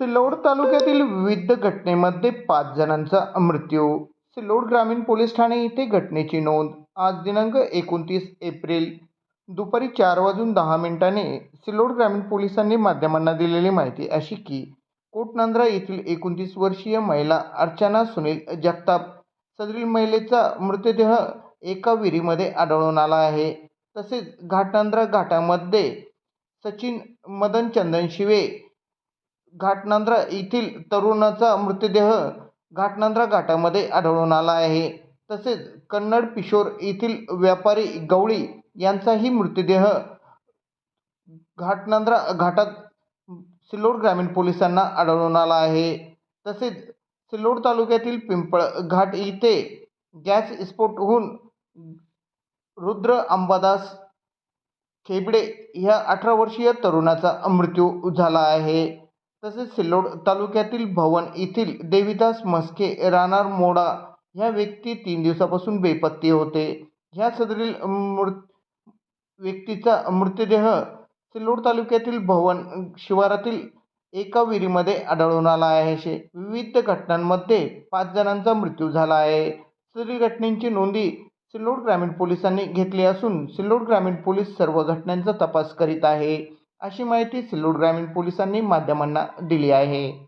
सिल्लोड तालुक्यातील विविध घटनेमध्ये पाच जणांचा मृत्यू. सिल्लोड ग्रामीण पोलीस ठाणे येथे घटनेची नोंद. आज दिनांक एकोणतीस एप्रिल दुपारी चार वाजून दहा मिनिटांनी सिल्लोड ग्रामीण पोलिसांनी माध्यमांना दिलेली माहिती अशी की कोटनांद्रा येथील एकोणतीस वर्षीय महिला अर्चना सुनील जगताप सदरील महिलेचा मृतदेह एका विहिरीमध्ये आढळून आला आहे. तसेच घाटनांद्रा घाटामध्ये सचिन मदन चंदन शिवे घाटनांद्रा येथील तरुणाचा मृतदेह घाटनांद्रा घाटामध्ये आढळून आला आहे. तसेच कन्नड पिशोर येथील व्यापारी गवळी यांचाही मृतदेह घाटनांद्रा घाटात सिल्लोड ग्रामीण पोलिसांना आढळून आला आहे. तसेच सिल्लोड तालुक्यातील पिंपळ घाट इथे गॅस स्फोट होऊन रुद्र अंबादास खेबडे ह्या अठरा वर्षीय तरुणाचा मृत्यू झाला आहे. तसेच सिल्लोड तालुक्यातील भवन येथील देवीदास मस्के राहणार मोडा ह्या व्यक्ती तीन दिवसापासून बेपत्ती होते. ह्या सदरील मृ व्यक्तीचा मृतदेह सिल्लोड तालुक्यातील भवन शिवारातील एका विहिरीमध्ये आढळून आला आहे. असे विविध घटनांमध्ये पाच जणांचा मृत्यू झाला आहे. सदरील घटनेची नोंदी सिल्लोड ग्रामीण पोलिसांनी घेतली असून सिल्लोड ग्रामीण पोलीस सर्व घटनांचा तपास करीत आहे. अशी माहिती सिल्लोड ग्रामीण पोलिसांनी माध्यमांना दिली आहे.